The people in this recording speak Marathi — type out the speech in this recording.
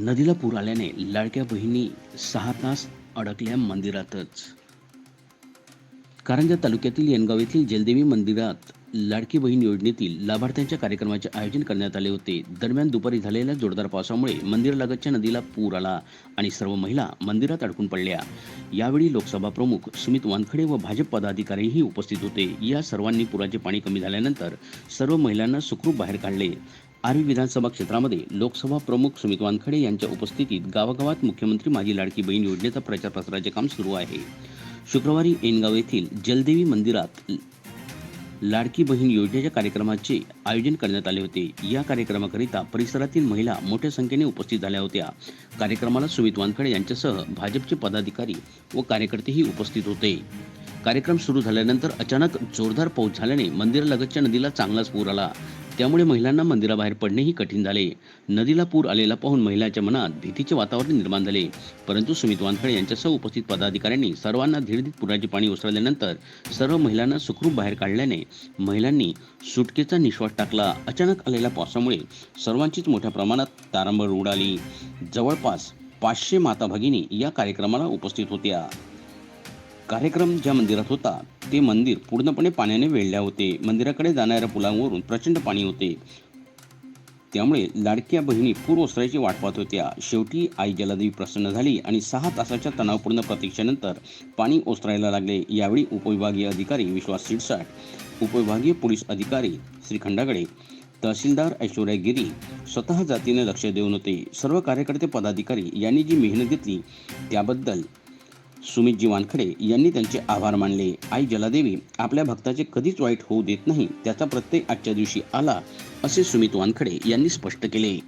नदीला पूर आल्याने लाडक्या बहिणी सहा तास अडकल्या मंदिरातच. कारंजा तालुक्यातील येनगाव येथील जलदेवी मंदिरात लाडकी बहीण योजनेतील लाभार्थ्यांच्या कार्यक्रमाचे आयोजन करण्यात आले होते. दरम्यान दुपारी झालेल्या जोरदार पावसामुळे मंदिरालगतच्या नदीला पूर आला आणि सर्व महिला मंदिरात अडकून पडल्या. यावेळी लोकसभा प्रमुख सुमित वानखडे व भाजप पदाधिकारीही उपस्थित होते. या सर्वांनी पुराचे पाणी कमी झाल्यानंतर सर्व महिलांना सुखरूप बाहेर काढले. आर्वी विधानसभा क्षेत्रामध्ये लोकसभा प्रमुख सुमित वानखडे यांच्या उपस्थितीत गावागावात मुख्यमंत्री माझी लाडकी बहीण योजनेचा प्रचार प्रसाराचे काम सुरू आहे. शुक्रवारी एनगाव येथील जलदेवी मंदिरात लाडकी बहीण योजनेच्या कार्यक्रमाचे आयोजन करण्यात आले होते. या कार्यक्रमाकरिता परिसरातील महिला मोठ्या संख्येने उपस्थित झाल्या होत्या. कार्यक्रमाला सुमित वानखडे यांच्यासह भाजपचे पदाधिकारी व कार्यकर्तेही उपस्थित होते. कार्यक्रम सुरू झाल्यानंतर अचानक जोरदार पाऊस झाल्याने मंदिरालगतच्या नदीला चांगलाच पूर आला. त्यामुळे महिलांना मंदिराबाहेर पडणेही कठीण झाले. नदीला पूर आलेला पाहून महिलांच्या मनात भीतीचे वातावरण निर्माण झाले. परंतु सुमित वानखळे यांच्यासह उपस्थित पदाधिकाऱ्यांनी सर्वांना धीर देत पुराचे पाणी ओसरल्यानंतर सर्व महिलांना सुखरूप बाहेर काढल्याने महिलांनी सुटकेचा निश्वास टाकला. अचानक आलेल्या पावसामुळे सर्वांचीच मोठ्या प्रमाणात तारांबळ उडाली. जवळपास पाचशे माता भगिनी या कार्यक्रमाला उपस्थित होत्या. कार्यक्रम ज्या मंदिरात होता ते मंदिर पूर्णपणे पाण्याने वेढल्या होते. मंदिराकडे जाणाऱ्या पुलांवरून प्रचंड पाणी होते. त्यामुळे लाडक्या बहिणी पूर ओसरायची वाट पाहत होत्या. शेवटी आई जलादेवी प्रसन्न झाली आणि सहा तासाच्या तणावपूर्ण प्रतीक्षेनंतर पाणी ओसरायला लागले. यावेळी उपविभागीय अधिकारी विश्वास शिरसाट उपविभागीय पोलीस अधिकारी श्रीखंडाकडे तहसीलदार ऐश्वर्या गिरी स्वतः जातीने लक्ष देऊन होते. सर्व कार्यकर्ते पदाधिकारी यांनी जी मेहनत घेतली त्याबद्दल सुमितजी वानखडे यांनी त्यांचे आभार मानले. आई जलादेवी आपल्या भक्ताचे कधीच वाईट होऊ देत नाही त्याचा प्रत्येक आजच्या दिवशी आला असे सुमित वानखडे यांनी स्पष्ट केले.